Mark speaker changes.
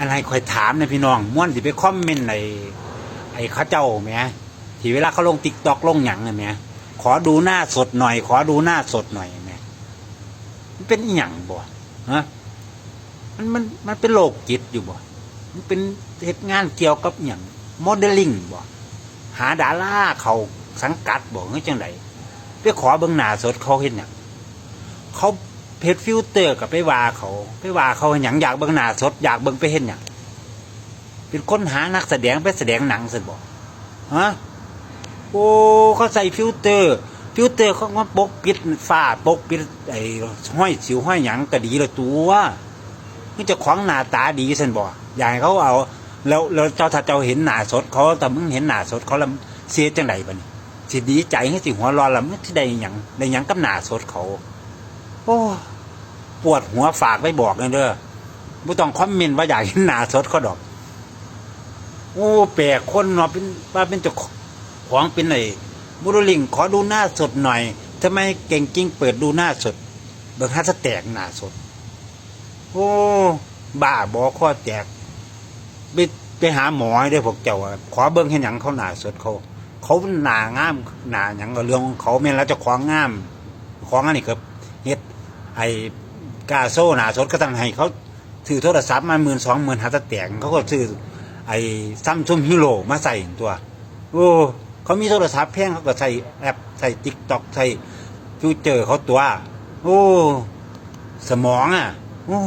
Speaker 1: อะไรคอยถามนะพี่น้องม่วนสิไปคอมเมนต์ในไอ้เขาเจ้าแหมที่เวลาเขาลงติ๊กตอกลงหยังน่ะแหมขอดูหน้าสดหน่อย ขอดูหน้าสดหน่อยแหมมันเป็นอหย่างบ่ฮะมันมันมันเป็นโรคจิตอยู่บ่มันเป็นเหตุงานเกี่ยวกับอหย่างโมเดลลิ่งบ่หาดาราเขาสังกัดบ่เฮ้ยจังไดไปขอเบิ่งหน้าสดเขาเห็นหยังเขา เพจฟิลเตอร์กับไปว่าเขา ไปว่าเขาห็นหยังอยากเบิ่งหน้าสดอยากเบิ่งไปเห็นหยังเป็นค้นหานักแสดงไปแสดงหนังสิบ่ฮะโอ้เขาใส่ฟิลเตอร์ ฟิลเตอร์เขาก็ปกปิดฝ้าปกปิดไอ้ห้อยสิวห้อยหยังก็ดีละตัวนี่จะของหน้าตาดีสันบ่อยากให้เขาเอา แล้วแล้วเจ้าถ้าเจ้าเห็นหน้าสดเขาแต่มึงเห็นหน้าสดเขาแล้วเสียจังไดบัดนี้สิดีใจให้สิหัวร้อนแล้วมันสิได้หยังได้หยังกับหน้าสดเขา อ้ปวดหัวฝากไว้บอกเลยเด้อบ่ต้องคอมเมนต์ว่าอยากเห็นหน้าสดเขาดอก โอ้แปลกคนเนาะเป็นว่าเป็นเจ้าของเป็นไอ้บุรุลิงขอดูหน้าสดหน่อยทำไมเก่งจริงเปิดดูหน้าสด เบิกฮัสแตกหน้าสด โอ้บ้าบอข้อแตกไปไปหาหมอให้ได้พวกเจ้าขอเบิ้งเห็นหยังเขาหน้าสดเขา เขาหน้างามหน้าหยังก็เรื่องของเขาแม่นแล้วจะของงาม ของอันนี้ก็เฮ็ด ไอ้กาโซ่หนาสดก็ต้องให้เขาถือโทรศัพท์มาหมื่นสองหมื่นฮัสแตงเขาก็ซื้อไอ้ซัมซุงฮิโร่มาใส่ตัว โอ้เขามีโทรศัพท์แพงเขาก็ใส่แอปใส่ติ๊กต็อกใส่ฟิวเจอร์เขาตัว โอ้ สมองอะ โอ้